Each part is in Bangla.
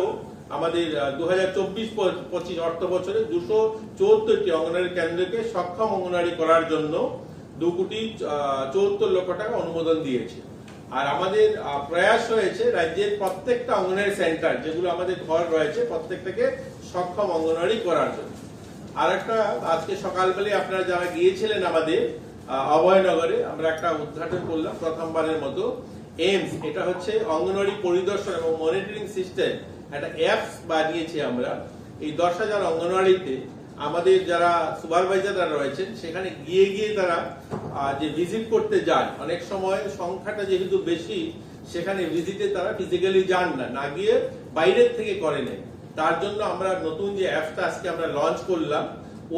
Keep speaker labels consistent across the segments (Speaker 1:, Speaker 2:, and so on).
Speaker 1: আরও আমাদের দু হাজার চব্বিশ পঁচিশ অর্থ বছরে দুশো চৌত্তরটি অঙ্গনারী কেন্দ্রকে সক্ষম অঙ্গনারী করার জন্য দু কোটি চৌত্তর লক্ষ টাকা অনুমোদন দিয়েছে। আর আমাদের প্রয়াস রয়েছে রাজ্যের প্রত্যেকটা অঙ্গনারী সেন্টার, যেগুলো আমাদের ঘর রয়েছে, প্রত্যেকটাকে সক্ষম অঙ্গনারী করার জন্য। আর একটা আজকে সকালবেলায় আপনারা যারা গিয়েছিলেন আমাদের অভয়নগরে, আমরা একটা উদ্ঘাটন করলাম প্রথমবারের মতো। এমস, এটা হচ্ছে অঙ্গনওয়াড়ি পরিদর্শন এবং মনিটরিং সিস্টেম। একটা অ্যাপস বানিয়েছি আমরা। এই দশ হাজার অঙ্গনওয়াড়িতে আমাদের যারা সুপারভাইজাররা রয়েছেন, সেখানে গিয়ে গিয়ে তারা যে ভিজিট করতে যান, অনেক সময় সংখ্যাটা যেহেতু বেশি, সেখানে ভিজিটে তারা ফিজিক্যালি যান না না গিয়ে বাইরের থেকে করে নেন তার জন্য আমরা নতুন যে অ্যাপসটা আজকে আমরা লঞ্চ করলাম,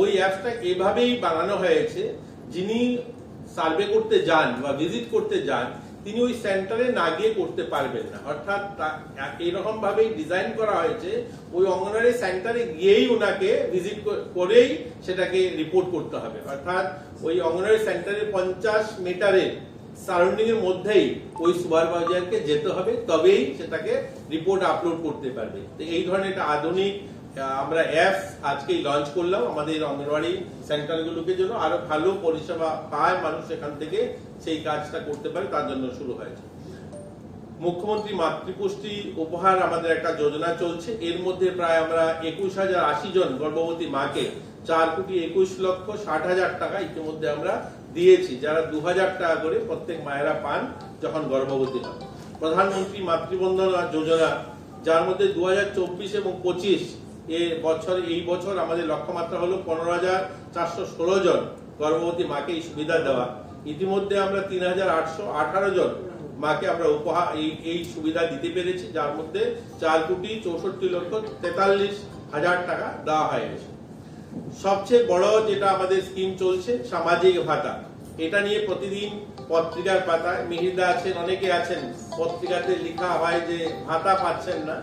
Speaker 1: ওই অ্যাপসটা এভাবেই বানানো হয়েছে। যিনি সার্ভে করতে যান বা ভিজিট করতে যান তিনি ওই সেন্টারে না গিয়ে করতে পারবেন না। অর্থাৎ এইরকম ভাবেই ডিজাইন করা হয়েছে। ওই অঙ্গনওয়াড়ি সেন্টারে গিয়েই ওনাকে ভিজিট করেই সেটাকে রিপোর্ট করতে হবে। অর্থাৎ ওই অঙ্গনওয়াড়ি সেন্টারে পঞ্চাশ মিটারের সারাউন্ডিং এর মধ্যেই ওই সুপারভাইজারকে যেতে হবে, তবেই সেটাকে রিপোর্ট আপলোড করতে পারবে। তো এই ধরনের একটা আধুনিক আমরা অ্যাপস আজকেই লঞ্চ করলাম। আমাদের অঙ্গনওয়াড়ি সেন্টারগুলোকে জন্য আরও ভালো পরিষেবা পায় মানুষ এখান থেকে সেই কাজটা করতে পারে, তার জন্য শুরু হয়েছে। মুখ্যমন্ত্রী মাতৃপুষ্টি উপহার আমাদের একটা যোজনা চলছে। এর মধ্যে প্রায় আমরা একুশ হাজার আশি জন গর্ভবতী মাকে চার কোটি একুশ লক্ষ ষাট হাজার টাকা ইতিমধ্যে আমরা দিয়েছি। যারা দু হাজার টাকা করে প্রত্যেক মায়েরা পান যখন গর্ভবতী হন। প্রধানমন্ত্রী মাতৃবন্ধনা যোজনা, যার মধ্যে দু হাজার চব্বিশ এবং পঁচিশ এ বছর, এই বছর আমাদের লক্ষ্যমাত্রা হলো পনেরো হাজার চারশো ষোলো জন গর্ভবতী মাকে এই সুবিধা দেওয়া। ইতিমধ্যে আমরা তিন হাজার আটশো আঠারো জন মাকে আমরা উপহার, এই এই সুবিধা দিতে পেরেছি, যার মধ্যে চার কোটি চৌষট্টি লক্ষ তেতাল্লিশ হাজার টাকা দেওয়া হয়েছে সবচেয়ে বড় যেটা আমাদের স্কিম চলছে, সামাজিক ভাতা। এটা নিয়ে প্রতিদিন পত্রিকার পাতায়, মিহিদা আছেন, অনেকে আছেন, পত্রিকাতে লেখা হয় যে ভাতা পাচ্ছেন না।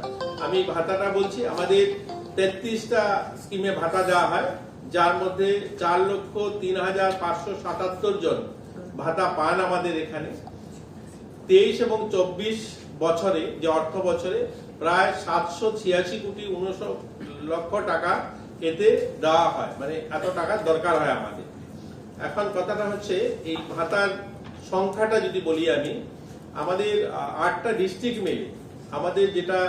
Speaker 1: আমি ভাতাটা বলছি, আমাদের তেত্রিশটা স্কিমে ভাতা দেওয়া হয়, যার মধ্যে চার লক্ষ তিন হাজার পাঁচশো সাতাত্তর জন ভাতা পান আমাদের এখানে। তেইশ এবং চব্বিশ বছরে, যে অর্থ বছরে, প্রায় সাতশো ছিয়াশি কোটি উনশো লক্ষ টাকা এতে দেওয়া হয় মানে এত টাকা দরকার হয় আমাদের। এখন কথাটা হচ্ছে, এই ভাতার সংখ্যাটা যদি বলি আমি, আমাদের আটটা ডিস্ট্রিক্ট মিলে, আমাদের যেটা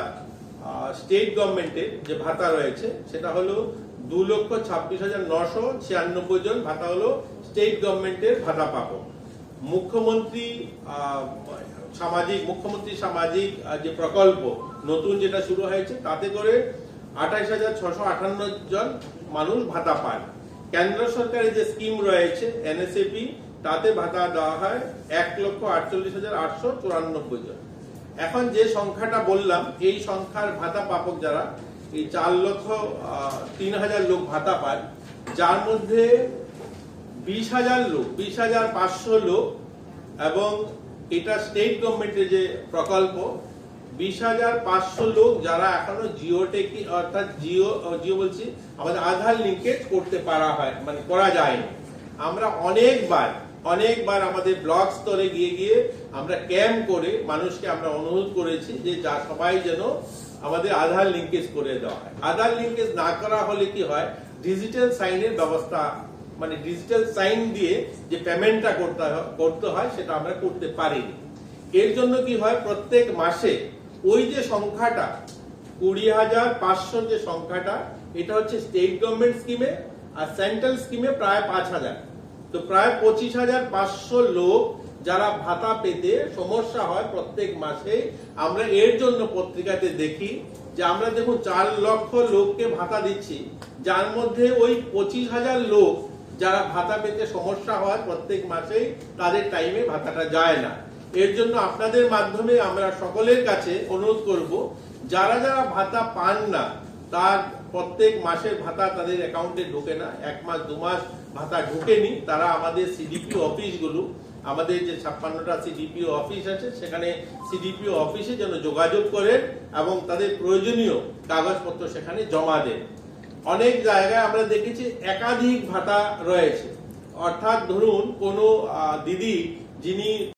Speaker 1: স্টেট গভর্নমেন্টের যে ভাতা রয়েছে, সেটা হলো দু লক্ষ ছাব্বিশ হাজার নশো ছিয়ানব্বই জন ভাতা হলো স্টেট গভর্নমেন্টের ভাতা পাবো। মুখ্যমন্ত্রী সামাজিক মুখ্যমন্ত্রী সামাজিক যে প্রকল্প নতুন যেটা শুরু হয়েছে, তাতে করে আঠাইশ হাজার ছশো আটান্ন জন মানুষ ভাতা পান। কেন্দ্র সরকারের যে স্কিম রয়েছে এনএসএপি তাতে ভাতা দেওয়া হয় এক লক্ষ আটচল্লিশ হাজার আটশো চুরানব্বই জন। এখন যে সংখ্যাটা বললাম, এই সংখ্যার ভাতা পাপক যারা, এই চার লক্ষ তিন হাজার লোক ভাতা পায়, যার মধ্যে বিশ হাজার লোক, বিশ হাজার পাঁচশো লোক এবং এটা স্টেট গভর্নমেন্টের যে প্রকল্প, বিশ হাজার পাঁচশো লোক যারা এখনও জিও টেকি অর্থাৎ জিও জিও বলছি, আমাদের আধার লিঙ্কেজ করতে পারা হয় মানে করা যায়নি। আমরা অনেকবার অনেকবার আমাদের ব্লক স্তরে গিয়ে গিয়ে আমরা ক্যাম্প করে মানুষকে আমরা অনুরোধ করেছি যে যা সবাই যেন আমাদের আধার লিঙ্কেজ করে দেওয়া হয়। আধার লিঙ্কেজ না করা হলে কি হয়? ডিজিটাল সাইনের ব্যবস্থা মানে ডিজিটাল সাইন দিয়ে যে পেমেন্টটা করতে করতে হয়, সেটা আমরা করতে পারিনি। এর জন্য কি হয়? প্রত্যেক মাসে ওই যে সংখ্যাটা, কুড়ি হাজার পাঁচশো যে সংখ্যাটা, এটা হচ্ছে স্টেট গভর্নমেন্ট স্কিমে আর সেন্ট্রাল স্কিমে প্রায় পাঁচ হাজার। তো প্রায় পঁচিশ হাজার পাঁচশো লোক যারা ভাতা পেতে সমস্যা হয় প্রত্যেক মাসে আমরা এর জন্য পত্রিকাতে দেখি যে আমরা দেখুন চার লক্ষ লোককে ভাতা দিচ্ছি। যার মধ্যে ওই পঁচিশ হাজার লোক যারা ভাতা পেতে সমস্যা হয় প্রত্যেক মাসেই, তাদের টাইমে ভাতাটা যায় না। এর জন্য আপনাদের মাধ্যমে আমরা সকলের কাছে অনুরোধ করব, যারা যারা ভাতা পান না, তার প্রত্যেক মাসের ভাতা তাদের অ্যাকাউন্টে ঢোকে না। এক মাস, দু মাস ভাতা ঢোকেনি। তারা আমাদের সিডিপি অফিসগুলো, আমাদের যে ছাপ্পান্নটা সিডিপিও অফিস আছে, সেখানে সিডিপিও অফিসে যেন যোগাযোগ করেন এবং তাদের প্রয়োজনীয় কাগজপত্র সেখানে জমা দেন। অনেক জায়গায় আমরা দেখেছি একাধিক ভাতা রয়েছে। অর্থাৎ ধরুন কোনো দিদি যিনি